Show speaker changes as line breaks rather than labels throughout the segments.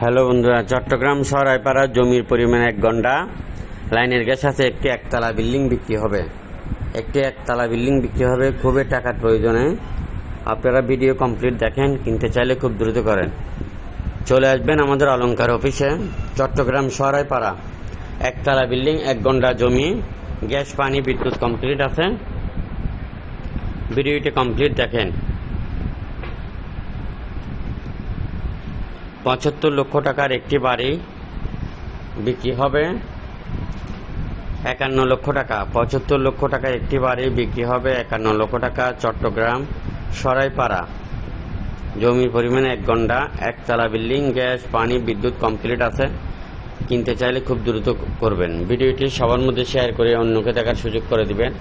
Hello বন্ধুরা, চট্টগ্রাম সরাইপাড়া জমির পরিমাণ এক ঘণ্টা। লাইনের গ্যাস আছে, একটি একতলা বিল্ডিং বিক্রি হবে। একটি একতলা বিল্ডিং বিক্রি হবে খুবই টাকার প্রয়োজনে। আপনারা ভিডিও কমপ্লিট দেখেন, কিনতে চাইলে খুব দ্রুত করেন। চলে আসবেন আমাদের অলংকার অফিসে, চট্টগ্রাম সরাইপাড়া একতলা বিল্ডিং, এক ঘণ্টা জমি, গ্যাস, পানি, বিদ্যুৎ কমপ্লিট আছে। ভিডিওটি কমপ্লিট দেখেন। পঁচাত্তর লক্ষ টাকার একটি বাড়ি বিক্রি হবে। একান্ন লক্ষ টাকা, পঁচাত্তর লক্ষ টাকার একটি বাড়ি বিক্রি হবে একান্ন লক্ষ টাকা, চট্টগ্রাম, সরাইপাড়া। জমির পরিমাণ এক ঘণ্টা একতলা বিল্ডিং, গ্যাস, পানি, বিদ্যুৎ, কমপ্লিট আছে। কিনতে চাইলে খুব দ্রুত করবেন। ভিডিওটি সবার মধ্যে শেয়ার করে অন্যকে দেখার সুযোগ করে দিবেন।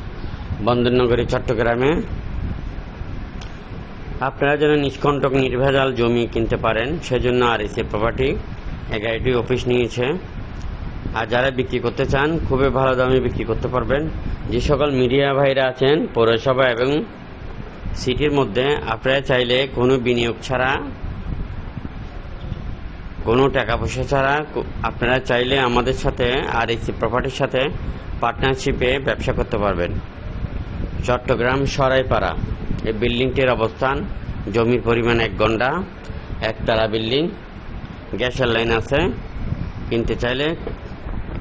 বন্দরনগরী, চট্টগ্রামে আপনারা যেন নিষ্কণ্টক নির্ভেজাল জমি কিনতে পারেন, সেজন্য আর এসি প্রপার্টি এগারোটি অফিস নিয়েছে। আর যারা বিক্রি করতে চান, খুবই ভালো দামে বিক্রি করতে পারবেন। যে সকল মিডিয়া ভাইরা আছেন, পৌরসভা এবং সিটির মধ্যে, আপনারা চাইলে কোনো বিনিয়োগ ছাড়া, কোনো টাকা পয়সা ছাড়া আপনারা চাইলে আমাদের সাথে আর এসি প্রপার্টির সাথে পার্টনারশিপে ব্যবসা করতে পারবেন। চট্টগ্রাম সরাইপাড়া। এই বিল্ডিংটির অবস্থান জমির পরিমাণ এক ঘণ্টা, একতলা বিল্ডিং, গ্যাসের লাইন আছে, কিনতে চাইলে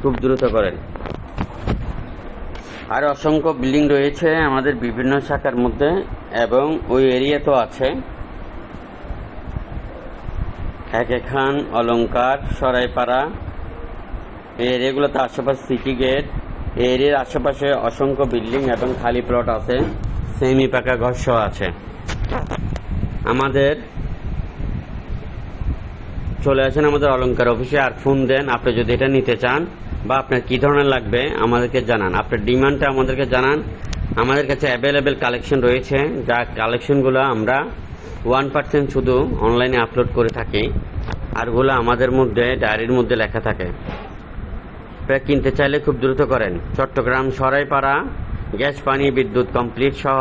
খুব দ্রুত করেন। আর অসংখ্য বিল্ডিং রয়েছে আমাদের বিভিন্ন শাখার মধ্যে এবং ওই এরিয়াতেও আছে। এক এখান অলংকার, সরাইপাড়া, এই এরিয়াগুলোতে আশেপাশে সিটি গেট এই এরিয়ার আশেপাশে অসংখ্য বিল্ডিং এবং খালি প্লট আছে। সেমি পাকা ঘর আছে। আমাদের চলে আসেন আমাদের অলংকার অফিসে, আর ফোন দেন, আপনি যদি এটা নিতে চান বা আপনার কি ধরনের লাগবে আমাদেরকে জানান। আপনার ডিমান্ডটা আমাদেরকে জানান। আমাদের কাছে অ্যাভেলেবেল কালেকশন রয়েছে। যা কালেকশনগুলো আমরা ওয়ান পার্সেন্ট শুধু অনলাইনে আপলোড করে থাকি। আরগুলো আমাদের মধ্যে ডায়েরির মধ্যে লেখা থাকে। কিনতে চাইলে খুব দ্রুত করেন। চট্টগ্রাম সরাইপাড়া গ্যাস পানি বিদ্যুৎ কমপ্লিট সহ